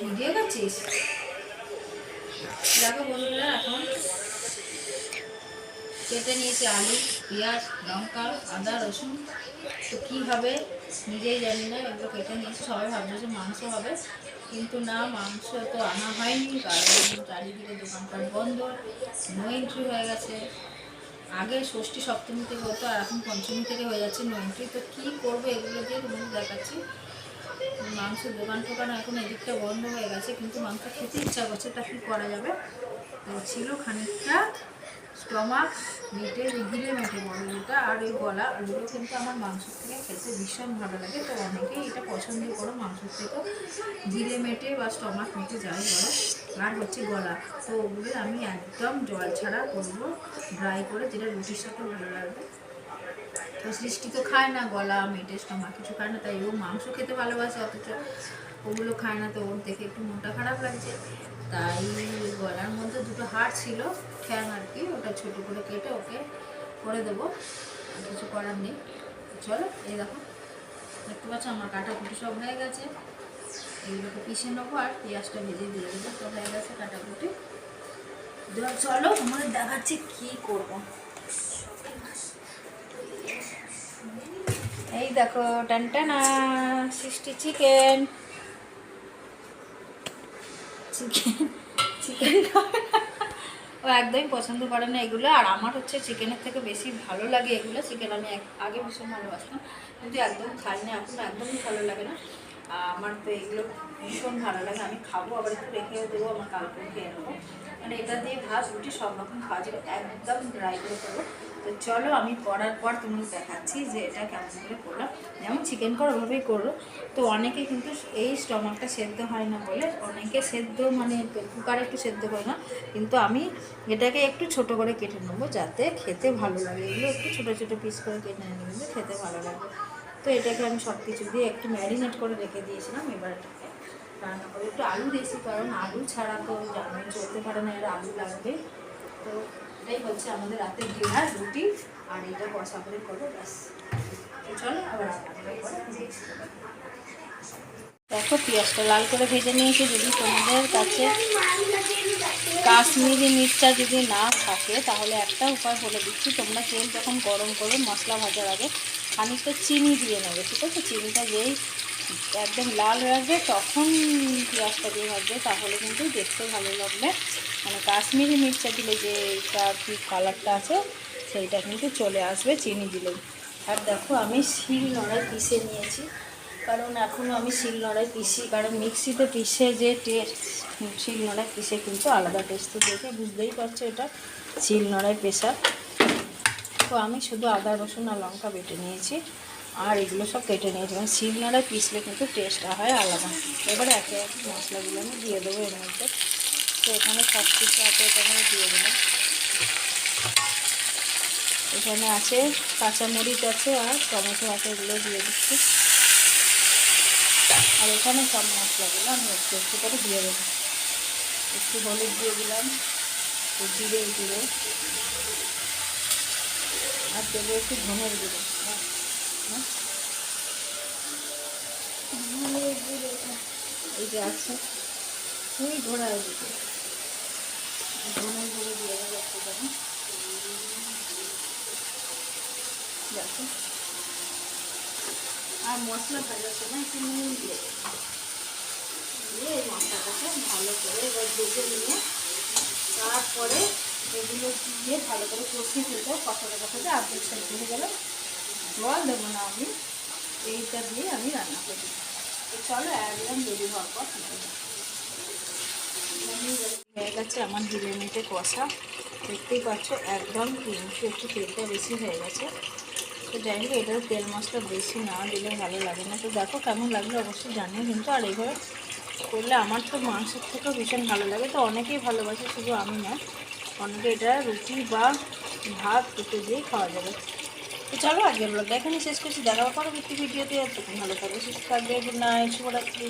Video করছিস দেখো বন্ধুরা, এখন কেটে নিয়েছি আলু, পেঁয়াজ, লঙ্কা, আদা, রসুন। তো কী হবে? নিজেই জানি না, এগুলো কেটে নিয়েছি। সবাই ভাবছে যে মাংস হবে। কিন্তু না, মাংস তো আনা হয়নি, কারণ চারিদিকে দোকানপাট বন্ধ নো এন্ট্রি হয়ে গেছে। আগে ষষ্ঠী সপ্তমী থেকে হতো, আর এখন পঞ্চমী থেকে হয়ে যাচ্ছে নো এন্ট্রি তো কী করব এগুলো দিয়ে তোমাদের দেখাচ্ছি। মাংসের দোকান টোকান এখন এদিকটা বন্ধ হয়ে গেছে, কিন্তু মাংস খেতে ইচ্ছা করছে, তা কী করা যাবে? তো ছিল খানিকটা স্টমাক মেটে গিলে মেটে বড় যেটা আর ওই গলা, ওগুলো কিন্তু আমার মাংস থেকে খেতে ভীষণ ভালো লাগে। তো অনেকেই এটা পছন্দ করো মাংস থেকেও গিলে মেটে বা স্টমাক মেটে যাই বলো। আর হচ্ছে গলা, তো ওগুলো আমি একদম জল ছাড়া করব ড্রাই করে যেটা রুটির সাথে ভালো লাগবে। তো সৃষ্টি তো খায় না, গলা, মেটে, স্টমাক কিছু খায় না, তাই ও মাংস খেতে ভালোবাসে অথচ ওগুলো খায় না, তো ওর দেখে একটু মনটা খারাপ লাগছে। তাই গলার মধ্যে দুটো হাড় ছিল ঠ্যাং আর কি, ওটা ছোটো করে কেটে ওকে করে দেবো। কিছু করার নেই। চলো, এই দেখো, দেখতে পাচ্ছ আমার কাটা কুটি সব হয়ে গেছে। এইগুলোকে পিষে নেব আর পেঁয়াজটা ভেজে দিয়ে দেবো। তো হয়ে গেছে কাটাকুটি চলো, তোমাদের দেখাচ্ছে কী করব। এই দেখো টানটানা সৃষ্টি চিকেন চিকেন চিকেন ও একদমই পছন্দ করে না এগুলো, আর আমার হচ্ছে চিকেনের থেকে বেশি ভালো লাগে এগুলো। চিকেন আমি আগে ভীষণ ভালোবাসতাম, কিন্তু একদম খাই না, এখন একদমই ভালো লাগে না। আমার তো এগুলো ভীষণ ভালো লাগে। আমি খাব, আবার একটু রেখেও দেবো আমার কালকে খেয়ে নেব। মানে এটা দিয়ে ভাত, রুটি, সব রকম খাওয়া যাবে একদম ড্রাই করে করব তো চলো, আমি করার পর তুমি দেখাচ্ছি যে এটা কেমন করে করলাম। যেমন চিকেন করা, ওভাবেই করো। তো অনেকে কিন্তু এই স্টমাকটা সেদ্ধ হয় না বলে, অনেকে সেদ্ধ মানে কুকারে একটু সেদ্ধ হয় না। কিন্তু আমি এটাকে একটু ছোট করে কেটে নেব, যাতে খেতে ভালো লাগে। এগুলো একটু ছোটো ছোটো পিস করে কেটে কিন্তু খেতে ভালো লাগে। তো এটাকে আমি সব কিছু দিয়ে একটু ম্যারিনেট করে রেখে দিয়েছিলাম, এবার এটাকে রান্না করে একটু আলু দিয়েছি, কারণ আলু ছাড়া তো জানোই চলতে পারে না, এর আলু লাগবে তো এটাই হচ্ছে আমাদের রাতের ডিনার রুটি আর এটা কষা করে করব, ব্যাস চলো, আবার। দেখো, পেঁয়াজটা লাল করে ভেজে নিয়েছি, যদি তোমাদের কাছে কাশ্মীরি মির্চা যদি না থাকে, তাহলে একটা উপায় বলে দিচ্ছি, তোমরা তেল যখন গরম করবে, মশলা ভাজার আগে খানিকটা চিনি দিয়ে নেবে, ঠিক আছে? চিনিটা যেই একদম লাল হয়ে আসবে, তখন পেঁয়াজটা দিয়ে ভাজবে, তাহলে কিন্তু দেখতে ভালো লাগবে। মানে কাশ্মীরি মির্চা দিলে যে এটা কি কালারটা আছে, সেইটা কিন্তু চলে আসবে চিনি দিলেই। আর দেখো, আমি শিল নড়াই পিষে নিয়েছি, কারণ এখনও আমি শিল নড়াই পিষি, কারণ মিক্সিতে পিষে যে টেস্ট শিল নড়াই পিষে কিন্তু আলাদা টেস্ট দেখে বুঝতেই পারছ এটা, শিল নড়াই পেশা। তো আমি শুধু আদা, রসুন আর লঙ্কা বেটে নিয়েছি। আর এগুলো সব কেটে নিয়েছি। কারণ শিল নোড়ায় পিসলে কিন্তু টেস্টটা হয় আলাদা। এবারে একে একে মশলাগুলো আমি দিয়ে দেবো এর মধ্যে। তো এখানে সব কিছু আছে এখানে দিয়ে দেবো। এখানে আছে কাঁচামরিচ আছে আর টমেটো আছে, এগুলো দিয়ে দিচ্ছি। আর এখানে সব মশলাগুলো আমি একটু একটু করে দিয়ে দেবো। একটু হলুদ দিয়ে দিলাম। জিরে গুঁড়ো আর দেবো একটু? ধনের গুঁড়ো, এই যে আছে গুঁড়ো দিয়ে দেবো আর মশলা একটু নুন দিয়ে দেবো। দিয়ে মশলাটাকে ভালো করে এবার ভেজে নিয়ে তারপরে এগুলো দিয়ে ভালো করে কষিয়ে ফেলব। কষাতে কষাতে আর্ধেক সাইড হয়ে গেলে। জল দেবো না আমি। এইটা দিয়ে আমি রান্না করি তো চলো, একদম রেডি হওয়ার পর। হয়ে গেছে আমার বিরিয়ানিতে কষা। দেখতেই পাচ্ছ, একদম কিন্তু একটু তেলটা বেশি হয়ে গেছে। তো যাই হোক এটার তেল মশলা বেশি না দিলে ভালো লাগে না। তো দেখো কেমন লাগল অবশ্যই জানিও, কিন্তু আর এইভাবে করলে আমার তো মাংসের থেকেও ভীষণ ভালো লাগে। তো অনেকেই ভালোবাসে, শুধু আমি না। অনেকে এটা রুটি বা ভাত দুটো দিয়েই খাওয়া যাবে। তো চলো আজকের ব্লগটা এখানে শেষ করছি। দেখা পরবর্তী ভিডিওতে। তখন ভালো থাকবে, সুস্থ থাকবে গুড নাইট শুভরাত্রি।